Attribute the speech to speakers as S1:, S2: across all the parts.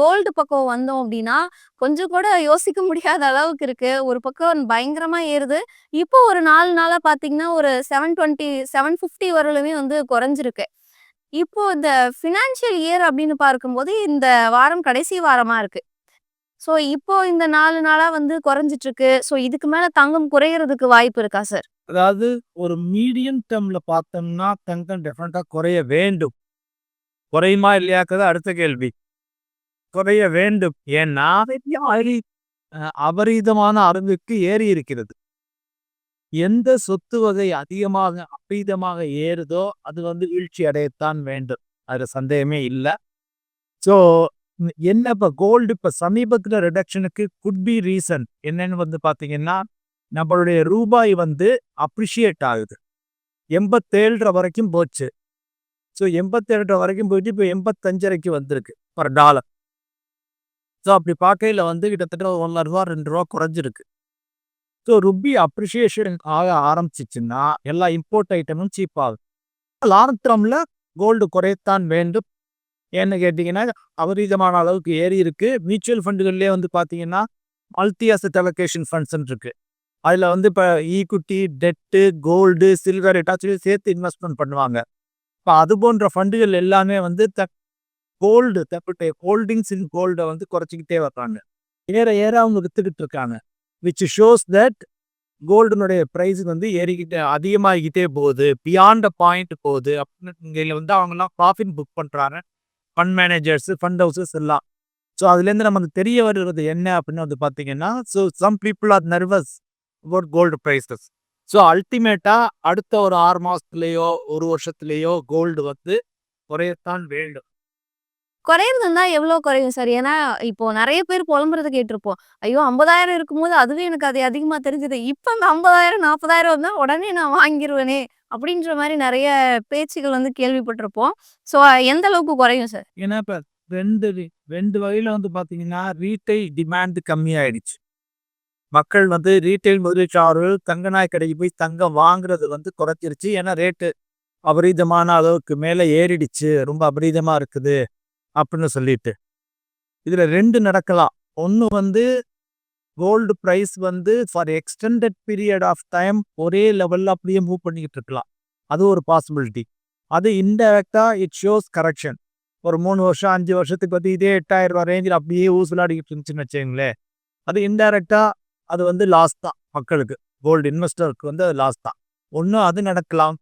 S1: Gold பக்கம் வந்தோம் அப்படின்னா, கொஞ்சம் கூட யோசிக்க முடியாத அளவுக்கு இருக்கு. ஒரு பக்கம் பயங்கரமா ஏறுது. இப்போ ஒரு நாலு நாளா பார்த்தீங்கன்னா, ஒரு 720, 750 வரலுமே வந்து குறைஞ்சிருக்கு. இப்போ இந்த ஃபினான்ஷியல் இயர் அப்படின்னு பார்க்கும்போது, இந்த வாரம் கடைசி வாரமா இருக்கு. ஸோ, இப்போ இந்த நாலு நாளா வந்து குறைஞ்சிட்டு இருக்கு. ஸோ, இதுக்கு மேல தங்கம் குறையறதுக்கு வாய்ப்பு இருக்கா சார்?
S2: அதாவது ஒரு மீடியம் டேர்ம்ல பார்த்தோம்னா, தங்கம் டெஃபினட்டா குறைய வேண்டும். குறையுமா இல்லையாங்கிறது அடுத்த கேள்வி. குறைய வேண்டும். ஏன்னா, அ அபரீதமான அளவுக்கு ஏறி இருக்கிறது. எந்த சொத்து வகை அதிகமாக அபரீதமாக ஏறுதோ, அது வந்து வீழ்ச்சி அடையத்தான் வேண்டும். அதுல சந்தேகமே இல்ல. ஸோ, என்ன இப்ப கோல்டு இப்ப சமீபத்தில் ரிடக்ஷனுக்கு குட் பி ரீசன் என்னன்னு வந்து பார்த்தீங்கன்னா, நம்மளுடைய ரூபாய் வந்து அப்ரிஷியேட் ஆகுது. 87 வரைக்கும் போச்சு. ஸோ, 87 வரைக்கும் போயிட்டு இப்போ 85 வந்திருக்கு பர் டாலர். ஸோ, அப்படி பார்க்கையில வந்து கிட்டத்தட்ட ஒன்றரை ரூபா ரெண்டு ரூபா குறைஞ்சிருக்கு. ஸோ, ருப்பி அப்ரிஷியேஷன் ஆக ஆரம்பிச்சிச்சுன்னா எல்லா இம்போர்ட் ஐட்டமும் சீப் லாங் டேர்மில் கோல்டு குறையத்தான் வேண்டும். ஏன்னு கேட்டிங்கன்னா அபரீதமான அளவுக்கு ஏறி இருக்குது மியூச்சுவல் ஃபண்டுகள்லேயே வந்து பார்த்தீங்கன்னா, மல்டி அசெட் அலோகேஷன் ஃபண்ட்ஸ்ன்னு இருக்கு. அதில் வந்து இப்போ ஈக்குட்டி டெட்டு, கோல்டு, சில்வர் எல்லாத்தையும் சேர்த்து இன்வெஸ்ட்மெண்ட் பண்ணுவாங்க. இப்போ அது போன்ற ஃபண்டுகள் எல்லாமே வந்து த கோல்டு தன்னுடைய ஹோல்டிங்ஸ் இன் கோல்டை வந்து குறைச்சிக்கிட்டே வர்றாங்க. ஏற ஏற அவங்க வித்துக்கிட்டு இருக்காங்க. விச் ஷோஸ் தட் கோல்டினுடைய ப்ரைஸ் வந்து ஏறிக்கிட்டே அதிகமாகிக்கிட்டே போகுது. பியாண்ட் அ பாயிண்ட் போகுது. அப்படின்னு வந்து அவங்கெல்லாம் ப்ராஃபிட் புக் பண்ணுறாங்க ஃபண்ட் மேனேஜர்ஸ், ஃபண்ட் ஹவுஸஸ் எல்லாம். ஸோ, அதுலேருந்து நமக்கு தெரிய வருகிறது என்ன அப்படின்னு வந்து பார்த்தீங்கன்னா, so some people are nervous about gold prices so, அல்டிமேட்டாக அடுத்த ஒரு ஆறு மாதத்துலேயோ ஒரு வருஷத்துலேயோ கோல்டு வந்து குறையத்தான் வேண்டும்.
S1: குறையறதுன்னா எவ்வளோ குறையும் சார்? ஏன்னா, இப்போ நெறைய பேர் புலம்புறத கேட்டிருப்போம். ஐயோ! 50,000 இருக்கும்போது அதுவே எனக்கு அது அதிகமா தெரிஞ்சது. இப்ப அந்த 50,000, 40,000 வந்தா உடனே நான் வாங்கிருவேனே! அப்படின்ற மாரி நெறைய பேச்சுகள் வந்து கேள்விப்பட்டிருப்போம். ஸோ, எந்த அளவுக்கு குறையும் சார்?
S2: ஏன்னா, இப்ப 2 ரி 2 வகையில வந்து பார்த்தீங்கன்னா, ரீட்டெயில் டிமாண்ட் கம்மியாயிடுச்சு. மக்கள் வந்து ரீட்டெயில் முதலீட்டாளர்கள் தங்க நாய் கடைக்கு போய் தங்கம் வாங்குறது வந்து குறைச்சிருச்சு. ஏன்னா, ரேட்டு அபரீதமான அளவுக்கு மேல ஏறிடுச்சு. ரொம்ப அபரீதமா இருக்குது. அப்படின்னு சொல்லிட்டு. இதுல ரெண்டு நடக்கலாம். ஒன்று வந்து கோல்டு ப்ரைஸ் வந்து for extended period of time ஒரே லெவல்ல அப்படியே மூவ் பண்ணிக்கிட்டு இருக்கலாம். அது ஒரு பாசிபிலிட்டி. அது இன்டைரக்ட்டா இட் ஷோஸ் கரெக்ஷன். ஒரு மூணு வருஷம், அஞ்சு வருஷத்துக்கு வந்து இதே எட்டாயிரம் ரூபா ரேஞ்சில் அப்படியே ஊசலாடிக்கிட்டு இருந்துச்சுன்னு வச்சுங்களேன் அது இன்டைரக்ட்டா அது வந்து லாஸ் தான் மக்களுக்கு. கோல்டு இன்வெஸ்டருக்கு வந்து அது லாஸ் தான். ஒண்ணு அது நடக்கலாம்.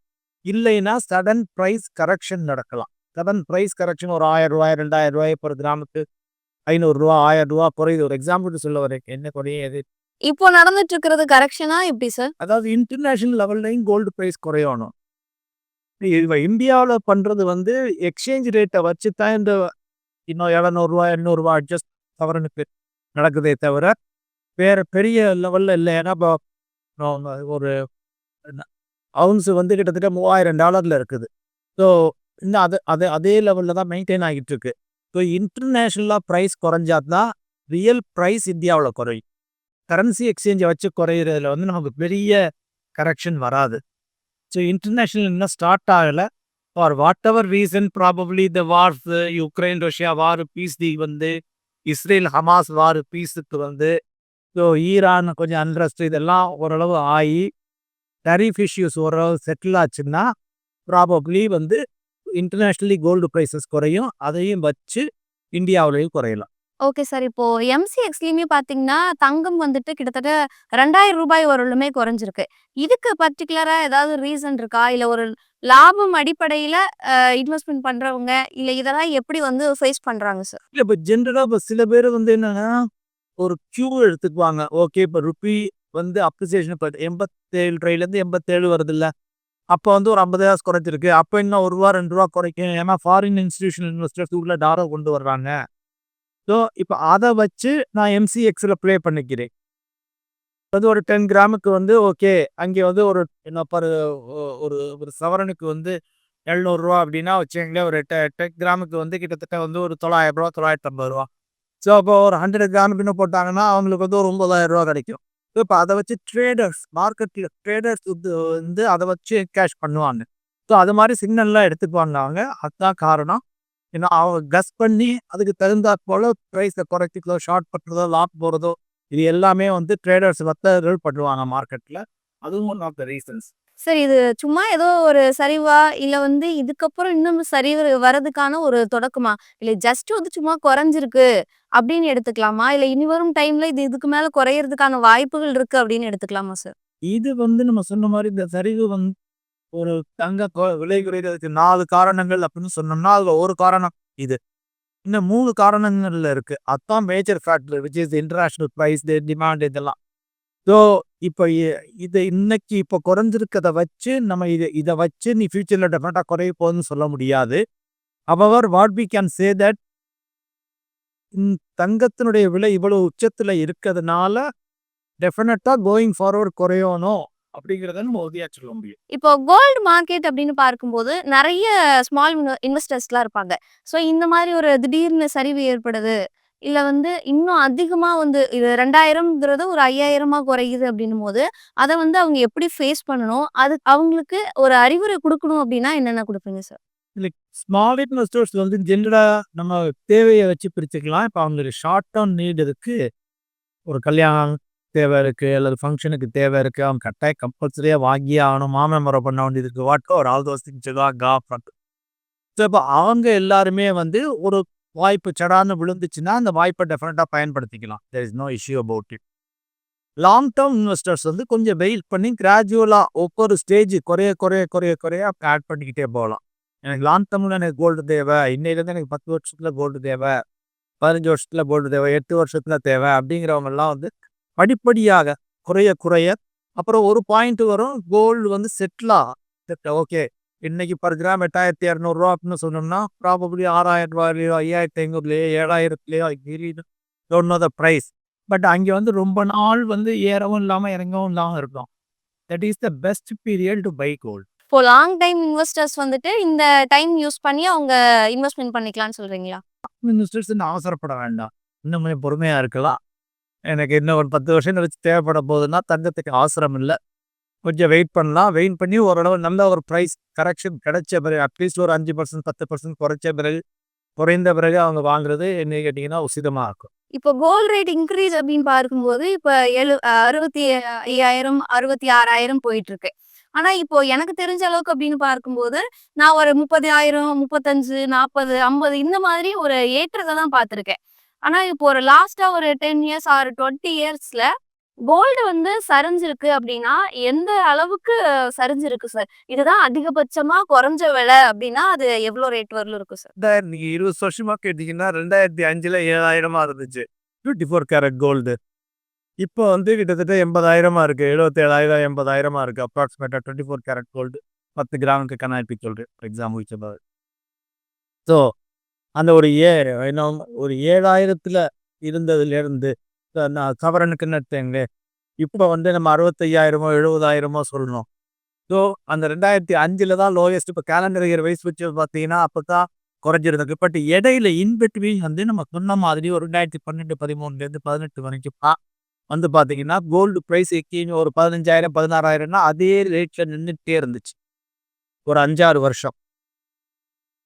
S2: இல்லைன்னா சடன் பிரைஸ் கரெக்ஷன் நடக்கலாம். சடன் பிரைஸ் கரெக்ஷன் ஒரு ரூ. 1,000 ரூ. 2,000 பெர் கிராமுக்கு ரூ. 500 ரூ. 1000 குறையுது. ஒரு எக்ஸாம்பிளுக்கு சொல்ல வரேன். என்ன குறையுது?
S1: இப்போ நடந்துட்டு இருக்கிறது கரெக்ஷனா எப்படி சார்?
S2: அதாவது இன்டர்நேஷனல் லெவல்லயும் கோல்டு பிரைஸ் குறையணும். இந்தியாவுல பண்றது வந்து எக்ஸ்சேஞ்ச் ரேட்ட வச்சு தான் இந்த இன்னும் ரூ. 700 ரூ. 800 அட்ஜஸ்ட் சவரனுக்கு நடக்குதே தவிர, வேற பெரிய லெவல்ல இல்ல. ஏன்னா, இப்போ ஒரு அவுன்ஸ் வந்து கிட்டத்தட்ட $3000 இருக்குது. ஸோ, இன்னும் அது அது அதே லெவலில் தான் மெயின்டைன் ஆகிட்டு இருக்கு. ஸோ, இன்டர்நேஷ்னலாக ப்ரைஸ் குறைஞ்சா தான் ரியல் ப்ரைஸ் இந்தியாவில் குறையும். கரன்சி எக்ஸ்சேஞ்சை வச்சு குறையிறதுல வந்து நமக்கு பெரிய கரெக்ஷன் வராது. ஸோ, இன்டர்நேஷ்னல் இன்னும் ஸ்டார்ட் ஆகலை for whatever reason probably the wars Ukraine, Russia war peace the வந்து இஸ்ரேல், ஹமாஸ் வார் பீஸுக்கு வந்து ஸோ, ஈரான் கொஞ்சம் அன்ரஸ்ட் இதெல்லாம் ஓரளவு ஆகி டரிஃப் இஷ்யூஸ் ஓரளவு செட்டில் ஆச்சுன்னா, ப்ராபப்ளி வந்து இன்டர்நேஷனலி கோல்டு பிரைஸஸ் குறையும். அதையும் வச்சு இந்தியாவுலயும் குறையலாம்.
S1: Okay sir. இப்போ எம்சிஎக்ஸ்லயுமே பார்த்தீங்கன்னா, தங்கம் வந்துட்டு கிட்டத்தட்ட ரூ. 2,000 வரலுமே குறைஞ்சிருக்கு. இதுக்கு பர்ட்டிகுலரா ஏதாவது ரீசன் இருக்கா? இல்ல ஒரு லாபம் அடிப்படையில அ இன்வெஸ்ட்மென்ட் பண்றவங்க, இல்ல இதெல்லாம் எப்படி வந்து ஃபேஸ் பண்றாங்க சார்?
S2: இல்ல இப்ப ஜெனரலா இப்ப சில பேர் வந்து என்னன்னா, ஒரு கியூ எடுத்துக்குவாங்க. ஓகே இப்ப ருப்பி வந்து அப்ரிசியேஷன் இப்ப 87 87 வருதுல்ல. அப்போ வந்து ஒரு 50,000 குறைஞ்சிருக்கு. அப்போ இன்னும் ஒரு ரூபா ரெண்டு ரூபா குறைக்கும். ஏன்னா, ஃபாரின் இன்ஸ்டியூஷன் இன்வெஸ்டர்ஸ் உள்ள டாலர் கொண்டு வர்றாங்க. ஸோ, இப்போ அதை வச்சு நான் எம்சிஎக்ஸில் ப்ளே பண்ணிக்கிறேன். வந்து ஒரு 10 கிராமுக்கு வந்து ஓகே. அங்கே வந்து ஒரு என்ன பர் ஒரு ஒரு சவரனுக்கு வந்து எழுநூறுவா அப்படின்னா வச்சுக்கங்களேன், ஒரு டெ 10 கிராமுக்கு வந்து கிட்டத்தட்ட வந்து ஒரு ரூ. 900 ரூ. 950. ஸோ, அப்போ ஒரு 100 கிராமுக்குன்னு போட்டாங்கன்னா, அவங்களுக்கு வந்து ஒரு ஒம்பதாயிரம் ரூபா கிடைக்கும். ஸோ, அதை வச்சு ட்ரேடர்ஸ் மார்க்கெட்டில் ட்ரேடர்ஸ் வந்து வந்து வச்சு கேஷ் பண்ணுவாங்க. ஸோ, அது மாதிரி சிக்னல்லாம் எடுத்துக்குவாங்க அவங்க. அதுதான் காரணம். ஏன்னா அவங்க கஸ் பண்ணி அதுக்கு தகுந்தாற் போல் ப்ரைஸை குறைச்சிக்கலோ ஷார்ட் பண்ணுறதோ லாக் போகிறதோ இது எல்லாமே வந்து ட்ரேடர்ஸ் வர்த்தகர்கள் பண்ணுவாங்க மார்க்கெட்டில் அதுவும் one of the reasons
S1: sir இது சும்மா ஏதோ ஒரு சரிவா? இல்ல வந்து இதுக்கப்புறம் இன்னும் சரிவு வரதுக்கான ஒரு தொடக்கமா? இல்ல ஜஸ்ட் வந்து சும்மா குறைஞ்சிருக்கு அப்படின்னு எடுத்துக்கலாமா? இல்ல இனி வரும் டைம்ல இது இதுக்கு மேல குறையறதுக்கான வாய்ப்புகள் இருக்கு அப்படின்னு எடுத்துக்கலாமா சார்
S2: இது வந்து நம்ம சொன்ன மாதிரி இந்த சரிவு வந்து ஒரு தங்க கொ- விலை குறைகிறதுக்கு நாலு காரணங்கள் அப்படின்னு சொன்னோம்னா அதுல ஒரு காரணம் இது. இன்னும் மூணு காரணங்கள்ல இருக்கு. அதான் major factor which is international price demand இதெல்லாம். ஸோ இப்போ இது இன்னைக்கு இப்போ குறைஞ்சிருக்கதை வச்சு நம்ம இதை இதை வச்சு நீ ஃபியூச்சரில் டெஃபினட்டாக குறைய போகுதுன்னு சொல்ல முடியாது. அவர் what we can say that தங்கத்தினுடைய விலை இவ்வளோ உச்சத்தில் இருக்கிறதுனால டெஃபினட்டாக கோயிங் ஃபார்வர்ட் குறையணும் அப்படிங்கிறத நம்ம உறுதியாக சொல்ல முடியும்.
S1: இப்போ கோல்டு மார்க்கெட் அப்படின்னு பார்க்கும்போது நிறைய ஸ்மால் இன்வெஸ்டர்ஸ்லாம் இருப்பாங்க. ஸோ இந்த மாதிரி ஒரு திடீர்னு சரிவு ஏற்படுது இல்ல வந்து இன்னும் அதிகமா வந்து இது ரெண்டாயிரம்ங்கிறது ஒரு ஐயாயிரமா குறையுது அப்படின்னும் போது அதை வந்து அவங்க எப்படி ஃபேஸ் பண்ணணும்? அது அவங்களுக்கு ஒரு அறிவுரை கொடுக்கணும் அப்படின்னா என்னென்ன கொடுப்பீங்க சார்
S2: ஸ்மால் இன்வெஸ்டர்ஸ் வந்து ஜென்ரலாக நம்ம தேவையை வச்சு பிரிச்சுக்கலாம். இப்போ அவங்களுக்கு ஷார்ட் டேர்ம் நீட் இருக்கு. ஒரு கல்யாணம் தேவை இருக்கு அல்லது ஃபங்க்ஷனுக்கு தேவை இருக்கு. அவங்க கட்டாயம் கம்பல்சரியாக வாங்கியே ஆகணும். மாமன் பண்ண வேண்டியது இருக்கு. வாட்டோ ஒரு ஆல் தோஸ் திங்ஸ் கா ஸோ இப்போ அவங்க எல்லாருமே வந்து ஒரு வாய்ப்பு சடான்னு விழுந்துச்சுன்னா அந்த வாய்ப்பை டெஃபினட்டாக பயன்படுத்திக்கலாம். There is no issue about it long term investors வந்து கொஞ்சம் வெயிட் பண்ணி கிராஜுவலாக ஒவ்வொரு ஸ்டேஜ் குறைய குறைய குறைய குறைய ஆட் பண்ணிக்கிட்டே போகலாம். எனக்கு லாங் டேர்மில் எனக்கு கோல்டு தேவை. இன்னையிலேருந்து எனக்கு பத்து வருஷத்தில் கோல்டு தேவை. பதினஞ்சு வருஷத்தில் கோல்டு தேவை. எட்டு வருஷத்தில் தேவை. அப்படிங்கிறவங்கெல்லாம் வந்து படிப்படியாக குறைய குறைய அப்புறம் ஒரு பாயிண்ட் வரும் கோல்டு வந்து செட்டிலாக ஓகே இன்னைக்கு பர் கிராம் எட்டாயிரத்தி இரநூறுவா அப்படின்னு சொன்னோம்னா ப்ராபப்ளி ஆறாயிரம் ரூபாயிலையோ ஐயாயிரத்தி ஐநூறுலையோ ஏழாயிரத்துலையோ don't know the price but அங்கே வந்து ரொம்ப நாள் வந்து ஏறவும் இல்லாமல் இறங்கவும் இல்லாமல் இருக்கும். That is the best period to buy gold
S1: இப்போ லாங் டைம் இன்வெஸ்டர்ஸ் வந்துட்டு இந்த டைம் யூஸ் பண்ணி அவங்க இன்வெஸ்ட்மெண்ட் பண்ணிக்கலாம்னு சொல்றீங்களா?
S2: இன்னும் அவசரப்பட வேண்டாம். இன்னும் பொறுமையாக இருக்கலாம். எனக்கு இன்னும் ஒரு பத்து வருஷம் கழிச்சு தேவைப்பட போகுதுன்னா தங்கத்துக்கு அவசரம் இல்லை. கொஞ்சம் வெயிட் பண்ணலாம். வெயிட் பண்ணி ஓரளவு நல்ல ஒரு ப்ரைஸ் கரெக்ஷன் கிடைச்ச பிறகு அட்லீஸ்ட் ஒரு அஞ்சு பர்சன்ட் பத்து பர்சன்ட் குறைச்ச பிறகு குறைந்த பிறகு அவங்க வாங்குறது என்ன கேட்டிங்கன்னா உசிதமாக இருக்கும்.
S1: இப்போ கோல்ட் ரேட் இன்க்ரீஸ் அப்படின்னு பார்க்கும்போது இப்போ எழு அறுபத்தி ஐயாயிரம் அறுபத்தி ஆறாயிரம் போயிட்டு இருக்கு ஆனா இப்போ எனக்கு தெரிஞ்ச அளவுக்கு அப்படின்னு பார்க்கும்போது நான் ஒரு முப்பதாயிரம் முப்பத்தஞ்சு நாற்பது ஐம்பது இந்த மாதிரி ஒரு ஏற்றத்தை தான் பார்த்துருக்கேன். ஆனா இப்போ ஒரு லாஸ்டா ஒரு டென் இயர்ஸ் ஆர் டுவெண்ட்டி இயர்ஸ்ல கோல்டு வந்து சரிஞ்சிருக்கு அப்படின்னா எந்த அளவுக்கு சரிஞ்சிருக்கு சார் இதுதான் அதிகபட்சமா குறைஞ்ச விலை அப்படின்னா அது எவ்வளவு ரேட் வரலும் இருக்கும் சார்
S2: ரெண்டாயிரம் நீங்க இருபது வருஷமா கேட்டீங்கன்னா ரெண்டாயிரத்தி அஞ்சில் ஏழாயிரமா இருந்துச்சு. டுவெண்ட்டி ஃபோர் கேரட் கோல்டு இப்போ வந்து கிட்டத்தட்ட எண்பதாயிரமா இருக்கு. எழுபத்தேழாயிரம் எண்பதாயிரமா இருக்கு. அப்ராக்சிமேட்டா டுவெண்ட்டி ஃபோர் கேரட் கோல்டு பத்து கிராமுக்கு கண்ணாடி சொல்றேன். ஃபார் எக்ஸாம்பிள் ஸோ அந்த ஒரு ஏ இன்னும் ஒரு ஏழாயிரத்தில் இருந்ததுலேருந்து சவரனுக்குன்னு எடுத்தேங்க இப்போ வந்து நம்ம அறுபத்தையாயிரமோ எழுபதாயிரமோ சொல்லணும். ஸோ அந்த ரெண்டாயிரத்தி அஞ்சில் தான் லோயஸ்ட் இப்போ கேலண்டர் இயர் வயசு வச்சு பார்த்தீங்கன்னா அப்போ தான் குறைஞ்சிருந்தது. பட் இடையில இன்பிட்வீன் வந்து நம்ம சொன்ன மாதிரி ஒரு ரெண்டாயிரத்தி பன்னெண்டு பதிமூணுலேருந்து பதினெட்டு வரைக்கும் பா- வந்து பார்த்தீங்கன்னா கோல்டு ப்ரைஸ் எக்கேஜ் ஒரு பதினஞ்சாயிரம் பதினாறாயிரம்னா அதே ரேட்டில் நின்றுட்டே இருந்துச்சு. ஒரு அஞ்சாறு வருஷம்.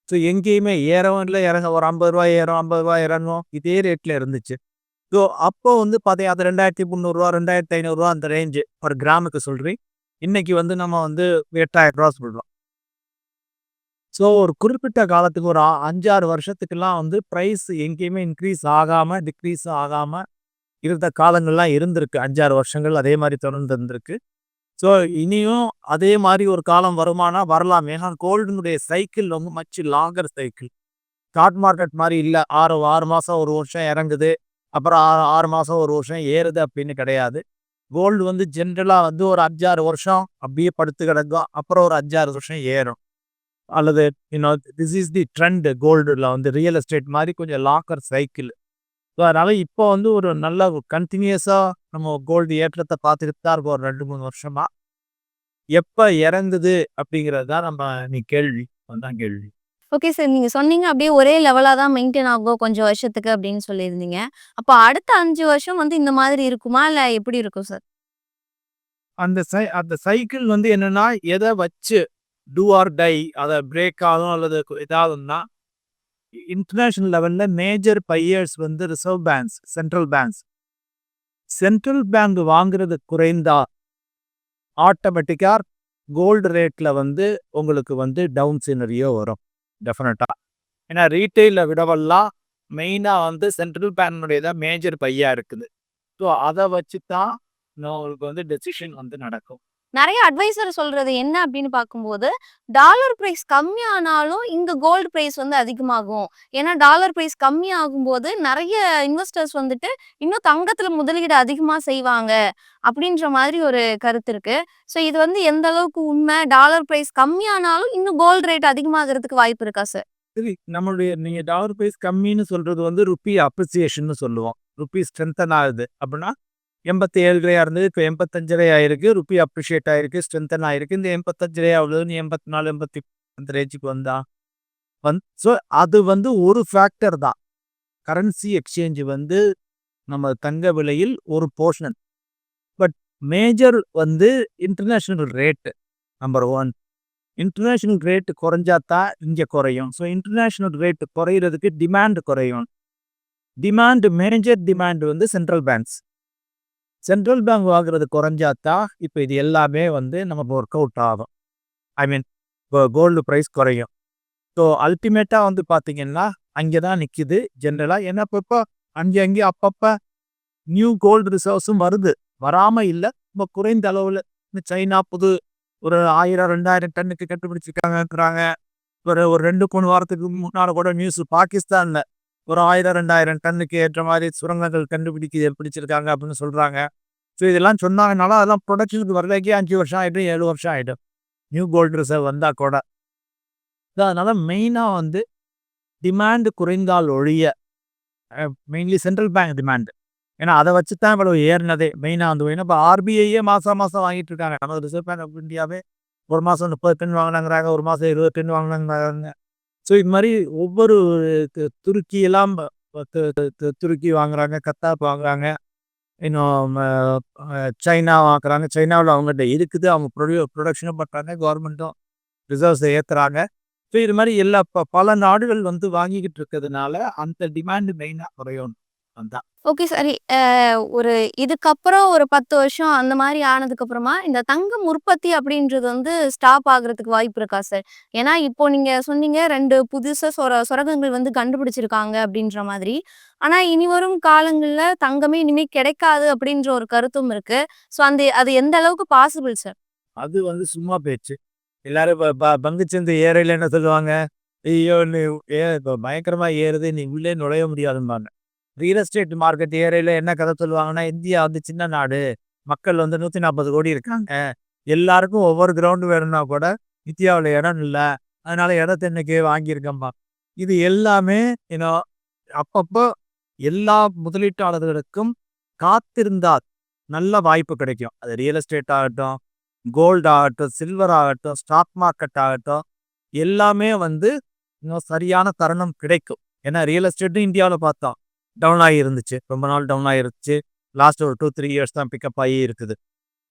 S2: ஸோ எங்கேயுமே ஏறவும் இல்லை இறங்க ஒரு ஐம்பது ரூபா ஏறும் ஐம்பது ரூபா இறங்கும் இதே ரேட்டில் இருந்துச்சு. ஸோ அப்போ வந்து பார்த்தீங்க அது ரெண்டாயிரத்தி முந்நூறுரூவா ரெண்டாயிரத்தி ஐநூறுரூவா அந்த ரேஞ்சு ஒரு கிராமுக்கு சொல்கிறேன் இன்னைக்கு வந்து நம்ம வந்து எட்டாயிரம் ரூபா சொல்கிறோம் ஸோ ஒரு குறிப்பிட்ட காலத்துக்கு ஒரு அஞ்சாறு வருஷத்துக்கெல்லாம் வந்து ப்ரைஸ் எங்கேயுமே இன்க்ரீஸ் ஆகாமல் டிக்ரீஸ் ஆகாமல் இருந்த காலங்கள்லாம் இருந்திருக்கு. அஞ்சாறு வருஷங்கள் அதே மாதிரி தொடர்ந்து இருந்திருக்கு. ஸோ இனியும் அதே மாதிரி ஒரு காலம் வருமானா வரலாம். ஏன்னா கோல்டுனுடைய சைக்கிள் வந்து much longer cycle stock market மாதிரி இல்லை. ஆறு ஆறு மாதம் ஒரு வருஷம் இறங்குது. அப்புறம் ஆறு ஆறு மாதம் ஒரு வருஷம் ஏறுது அப்படின்னு கிடையாது. கோல்டு வந்து ஜென்ரலாக வந்து ஒரு அஞ்சாறு வருஷம் அப்படியே படுத்து கிடக்கும் அப்புறம் ஒரு அஞ்சாறு வருஷம் ஏறும். அல்லது இன்னும் திஸ் இஸ் தி ட்ரெண்ட் கோல்டில் வந்து ரியல் எஸ்டேட் மாதிரி கொஞ்சம் லாக்கர் சைக்கிள் ஸோ அதனால் இப்போ வந்து ஒரு நல்ல கண்டினியூஸாக நம்ம கோல்டு ஏற்றத்தை பார்த்துக்கிட்டு தான் இருக்கோம் ஒரு ரெண்டு மூணு வருஷமாக எப்போ இறங்குது அப்படிங்கிறது தான் நம்ம நீ கேள்வி. அதுதான் கேள்வி.
S1: ஓகே சார் நீங்க சொன்னீங்க அப்படியே ஒரே லெவலா தான் மெயின்டைன் ஆகும் கொஞ்சம் வருஷத்துக்கு அப்படின்னு சொல்லியிருந்தீங்க. அப்போ அடுத்த அஞ்சு வருஷம் வந்து இந்த மாதிரி இருக்குமா? இல்ல எப்படி இருக்கும் சார்
S2: அந்த சை அந்த சைக்கிள் வந்து என்னன்னா எதை வச்சு டூ ஆர் டை அதை பிரேக் ஆகும் அல்லது ஏதாவதுன்னா இன்டர்நேஷனல் லெவலில் மேஜர் பையர்ஸ் வந்து reserve banks central banks central bank வாங்குறது குறைந்தா ஆட்டோமேட்டிக்காக கோல்டு ரேட்டில் வந்து உங்களுக்கு வந்து டவுன் சீனரியோ வரும். டெஃபினட்டாக ஏன்னா ரீட்டைலில் விடவெல்லாம் மெயினாக வந்து சென்ட்ரல் பேங்கினுடைய தான் மேஜர் பையாக இருக்குது. ஸோ அதை வச்சு தான் உங்களுக்கு வந்து டெசிஷன் வந்து நடக்கும்.
S1: நிறைய அட்வைசர் சொல்றது என்ன அப்படின்னு பார்க்கும்போது டாலர் பிரைஸ் கம்மியானாலும் இங்க கோல்டு பிரைஸ் வந்து அதிகமாகும். ஏன்னா டாலர் பிரைஸ் கம்மி ஆகும்போது நிறைய இன்வெஸ்டர்ஸ் வந்துட்டு இன்னும் தங்கத்துல முதலீடு அதிகமா செய்வாங்க அப்படின்ற மாதிரி ஒரு கருத்து இருக்கு. ஸோ இது வந்து எந்த அளவுக்கு உண்மை? டாலர் பிரைஸ் கம்மியானாலும் இன்னும் கோல்டு ரேட் அதிகமாகிறதுக்கு வாய்ப்பு இருக்கா சார்
S2: சரி நம்மளுடைய நீங்க டாலர் பிரைஸ் கம்மின்னு சொல்றது வந்து ருப்பி அப்ரிசியேஷன் சொல்லுவோம். ருப்பி ஸ்ட்ரென்தன் ஆகுது அப்படின்னா எண்பத்தி ஏழு ரூபாயா இருந்தது இப்போ எண்பத்தஞ்சு ரூபாய் ஆயிருக்கு ருப்பி அப்ரிஷியேட் ஆயிருக்கு ஸ்ட்ரென்தன் ஆயிருக்கு. இந்த எண்பத்தஞ்சு ரூபாய் ஆகுதுன்னு எண்பத்தி நாலு எண்பத்தி அந்த ரேஞ்சுக்கு வந்தான் வந் ஸோ அது வந்து ஒரு ஃபேக்டர் தான். கரன்சி எக்ஸ்சேஞ்ச் வந்து நம்ம தங்க விலையில் ஒரு போர்ஷன் பட் மேஜர் வந்து international rate number one international rate குறைஞ்சா தான் இங்கே குறையும். ஸோ இன்டர்நேஷ்னல் ரேட்டு குறையிறதுக்கு டிமாண்ட் குறையும். டிமாண்ட் மேஜர் டிமாண்ட் வந்து சென்ட்ரல் பேங்க்ஸ் சென்ட்ரல் பேங்க் வாங்குறது குறைஞ்சாத்தா இப்போ இது எல்லாமே வந்து நமக்கு ஒர்க் அவுட் ஆகும். ஐ மீன் இப்போ கோல்டு ப்ரைஸ் குறையும். ஸோ அல்டிமேட்டாக வந்து பார்த்தீங்கன்னா அங்கே தான் நிற்கிது ஜென்ரலாக ஏன்னா இப்போ இப்போ அங்கே அங்கே அப்பப்போ நியூ கோல்டு ரிசர்வ்ஸும் வருது. வராமல் இல்லை. ரொம்ப குறைந்த அளவில். இந்த சைனா புது ஒரு ஆயிரம் ரெண்டாயிரம் டன்னுக்கு கண்டுபிடிச்சிருக்காங்கிறாங்க ஒரு ஒரு ரெண்டு மூணு வாரத்துக்கு முன்னால் கூட நியூஸ் பாகிஸ்தானில். ஒரு ஆயிரம் ரெண்டாயிரம் டன்னுக்கு ஏற்ற மாதிரி சுரங்கங்கள் கண்டுபிடிக்க பிடிச்சிருக்காங்க அப்படின்னு சொல்கிறாங்க ஸோ இதெல்லாம் சொன்னாங்கனால அதெல்லாம் ப்ரொடக்ஷனுக்கு வரலைக்கே அஞ்சு வருஷம் ஆகிடும் ஏழு வருஷம் ஆகிடும் நியூ கோல்டு ரிசர்வ் வந்தால் கூட. ஸோ அதனால் மெயினாக வந்து டிமாண்டு குறைந்தால் ஒழிய மெயின்லி சென்ட்ரல் பேங்க் டிமாண்டு ஏன்னா அதை வச்சு தான் இவ்வளவு ஏறினதே. மெயினாக வந்து ஏன்னா இப்போ ஆர்பிஐயே மாதம் மாதம் வாங்கிட்டு இருக்காங்க. நமது ரிசர்வ் பேங்க் ஆஃப் இந்தியாவே ஒரு மாதம் முப்பது டென் வாங்கினாங்கிறாங்க ஒரு மாதம் இருபது டென் வாங்கினாங்கிறாங்க. ஸோ இது மாதிரி ஒவ்வொரு துருக்கி எல்லாம் துருக்கி வாங்குறாங்க கத்தார் வாங்குறாங்க. இன்னும் சைனா வாங்குறாங்க. சைனாவில் அவங்ககிட்ட இருக்குது. அவங்க ப்ரொடியூ ப்ரொடக்ஷனும் பண்ணுறாங்க கவர்மெண்ட்டும் ரிசர்வ்ஸை ஏற்றுறாங்க ஸோ இது மாதிரி எல்லா ப- பல நாடுகள் வந்து வாங்கிக்கிட்டு இருக்கிறதுனால அந்த டிமாண்டு மெயினாக குறையும் அதான்.
S1: ஓகே சரி. ஒரு இதுக்கப்புறம் ஒரு பத்து வருஷம் அந்த மாதிரி ஆனதுக்கு அப்புறமா இந்த தங்கம் உற்பத்தி அப்படின்றது வந்து ஸ்டாப் ஆகுறதுக்கு வாய்ப்பு இருக்கா சார்? ஏன்னா இப்போ நீங்க சொன்னீங்க ரெண்டு புதுசா சொர சொரகங்கள் வந்து கண்டுபிடிச்சிருக்காங்க அப்படின்ற மாதிரி. ஆனா இனி வரும் காலங்கள்ல தங்கமே இனிமே கிடைக்காது அப்படின்ற ஒரு கருத்தும் இருக்கு. ஸோ அந்த அது எந்த அளவுக்கு பாசிபிள் சார்?
S2: அது வந்து சும்மா பேச்சு. எல்லாரும் இப்போ ப பங்குச்சந்தை ஏறையில் என்ன சொல்லுவாங்க. ஐயோ நீ ஏ இப்போ பயங்கரமாக ஏறுது நீ உள்ளே நுழைய முடியாதும்பாங்க. ரியல் எஸ்டேட் மார்க்கெட் ஏரியாவில் என்ன கதை சொல்லுவாங்கன்னா இந்தியா வந்து சின்ன நாடு. மக்கள் வந்து நூற்றி நாற்பது கோடி இருக்காங்க. எல்லாருக்கும் ஒவ்வொரு கிரவுண்டு வேணும்னா கூட இந்தியாவில் இடம் இல்லை. அதனால இடத்த இன்னைக்கு வாங்கியிருக்கம்பா. இது எல்லாமே ஏன்னா அப்பப்போ எல்லா முதலீட்டாளர்களுக்கும் காத்திருந்தால் நல்ல வாய்ப்பு கிடைக்கும். அது ரியல் எஸ்டேட் ஆகட்டும் கோல்டு ஆகட்டும் சில்வர் ஆகட்டும் ஸ்டாக் மார்க்கெட் ஆகட்டும் எல்லாமே வந்து இன்னும் சரியான தருணம் கிடைக்கும். ஏன்னா ரியல் எஸ்டேட்டும் இந்தியாவில் பார்த்தோம் டவுன் ஆகி இருந்துச்சு ரொம்ப நாள் டவுன் ஆகிருந்துச்சு லாஸ்ட் ஒரு டூ த்ரீ இயர்ஸ் தான் பிக்கப் ஆகி இருக்குது.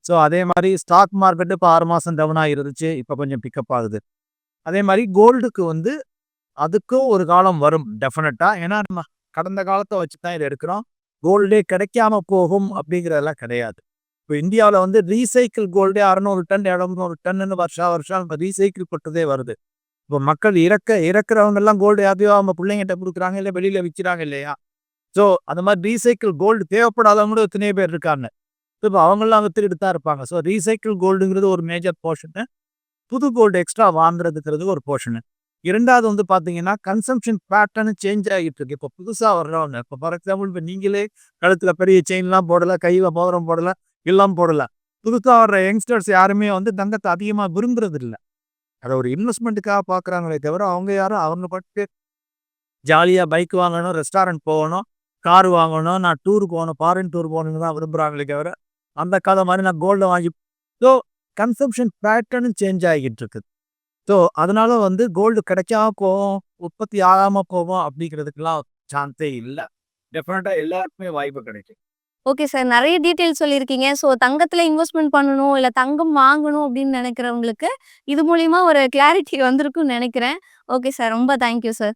S2: ஸோ அதே மாதிரி ஸ்டாக் மார்க்கெட்டு இப்போ ஆறு மாதம் டவுன் ஆகிருந்துச்சு. இப்போ கொஞ்சம் பிக்கப் ஆகுது. அதே மாதிரி கோல்டுக்கு வந்து அதுக்கும் ஒரு காலம் வரும் டெஃபினட்டாக ஏன்னா நம்ம கடந்த காலத்தை வச்சு தான் இதை எடுக்கிறோம். கோல்டே கிடைக்காம போகும் அப்படிங்கிறதெல்லாம் கிடையாது. இப்போ இந்தியாவில் வந்து ரீசைக்கிள் கோல்டே அறநூறு டன் இரநூறு டன்னு வருஷா வருஷம் இப்போ ரீசைக்கிள் பட்டதே வருது. இப்போ மக்கள் இறக்க இறக்குறவங்க எல்லாம் கோல்டு யாதையோ அவங்க பிள்ளைங்கிட்ட கொடுக்குறாங்க இல்லை வெளியில் விற்கிறாங்க இல்லையா? ஸோ அந்த மாதிரி ரீசைக்கிள் கோல்டு தேவைப்படாதவங்களும் எத்தனையோ பேர் இருக்காங்க. இப்போ அவங்களாம் வித்துக்கிட்டு தான் இருப்பாங்க. ஸோ ரீசைக்கிள் கோல்டுங்கிறது ஒரு மேஜர் போர்ஷனு புது கோல்டு எக்ஸ்ட்ரா வாங்குறதுங்கிறது ஒரு போர்ஷனு இரண்டாவது வந்து பார்த்தீங்கன்னா கன்சம்ஷன் பேட்டர்னு சேஞ்ச் ஆகிட்டு இருக்கு. இப்போ புதுசாக வர்றவங்க இப்போ ஃபார் எக்ஸாம்பிள் இப்போ நீங்களே கழுத்தில் பெரிய செயின்லாம் போடலை கையில் மோதிரம் போடலை எல்லாம் போடலை. புதுசாக வர்ற யங்ஸ்டர்ஸ் யாருமே வந்து தங்கத்தை அதிகமாக விரும்புறது இல்லை அதை ஒரு இன்வெஸ்ட்மெண்ட்டுக்காக பார்க்குறாங்களே தவிர அவங்க யாரும் அவங்க பட்டு ஜாலியாக பைக் வாங்கணும் ரெஸ்டாரண்ட் போகணும் கார் வாங்கணும். நான் டூர் போகணும். ஃபாரின் டூர் போகணுன்னு தான் விரும்புகிறாங்களே தவிர அந்த கதை மாதிரி நான் கோல்டை வாங்கி ஸோ கன்சம்ஷன் பேட்டர்னும் சேஞ்ச் ஆகிட்டு இருக்குது ஸோ அதனால வந்து கோல்டு கிடைக்காம போகும் உற்பத்தி ஆகாமல் போகும் அப்படிங்கிறதுக்கெல்லாம் சான்ஸே இல்லை. டெஃபினட்டாக எல்லாருக்குமே வாய்ப்பு கிடைக்கும்.
S1: ஓகே சார் நிறைய டீட்டெயில் சொல்லியிருக்கீங்க. ஸோ தங்கத்தில் இன்வெஸ்ட்மெண்ட் பண்ணணும் இல்லை தங்கம் வாங்கணும் அப்படின்னு நினைக்கிறவங்களுக்கு இது மூலியமா ஒரு கிளாரிட்டி வந்திருக்கும்னு நினைக்கிறேன். ஓகே சார் ரொம்ப தேங்க்யூ சார்